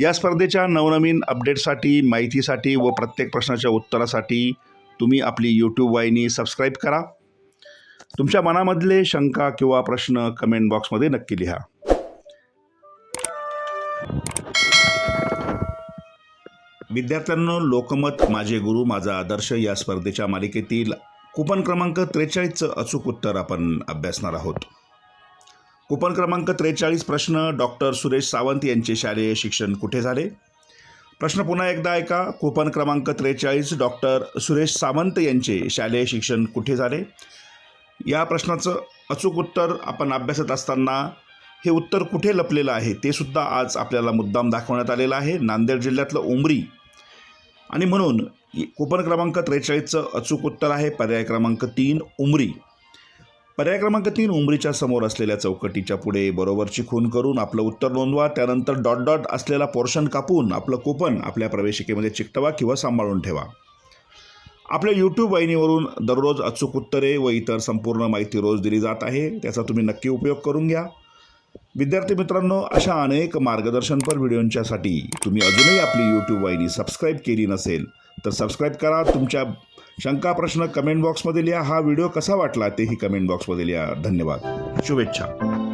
या स्पर्धेच्या नवनवीन अपडेटसाठी माहितीसाठी व प्रत्येक प्रश्नाच्या उत्तरासाठी तुम्ही आपली यूट्यूब वाहिनी सबस्क्राईब करा. तुमच्या मनामधले शंका किंवा प्रश्न कमेंट बॉक्समध्ये नक्की लिहा. विद्यार्थ्यांनो लोकमत माझे गुरु माझा आदर्श या स्पर्धेच्या मालिकेतील कुपन क्रमांक त्रेचाळीसचं अचूक उत्तर आपण अभ्यासणार आहोत. कुपन क्रमांक त्रेचाळीस प्रश्न डॉक्टर सुरेश सावंत यांचे शालेय शिक्षण कुठे झाले? प्रश्न पुन्हा एकदा ऐका. कुपन क्रमांक त्रेचाळीस डॉक्टर सुरेश सावंत यांचे शालेय शिक्षण कुठे झाले? या प्रश्नाचं अचूक उत्तर आपण अभ्यासत असताना हे उत्तर कुठे लपलेलं आहे ते सुद्धा आज आपल्याला मुद्दाम दाखवण्यात आलेलं आहे. नांदेड जिल्ह्यातलं उमरी. आणि म्हणून कुपन क्रमांक त्रेचाळीसचं अचूक उत्तर आहे. पर्याय क्रमांक तीन उमरी. पर्याय क्रमांक तीन उमरीच्या समोर असलेल्या चौकटीच्या पुढे बरोबरची खून करून आपलं उत्तर नोंदवा. त्यानंतर डॉट डॉट असलेला पोर्शन कापून आपलं कुपन आपल्या प्रवेशिकेमध्ये चिकटवा किंवा सांभाळून ठेवा. आपल्या यूट्यूब वाहिनीवरून दररोज अचूक उत्तरे व इतर संपूर्ण माहिती रोज दिली जात आहे. त्याचा तुम्ही नक्की उपयोग करून घ्या. विद्यार्थी मित्रांनो अशा अनेक मार्गदर्शनपर व्हिडिओंच्यासाठी तुम्ही अजूनही आपली यूट्यूब वाहिनी सबस्क्राईब केली नसेल तर सबस्क्राईब करा. तुमच्या शंका प्रश्न कमेंट बॉक्समध्ये लिहा. हा व्हिडिओ कसा वाटला तेही कमेंट बॉक्समध्ये लिहा. धन्यवाद. शुभेच्छा.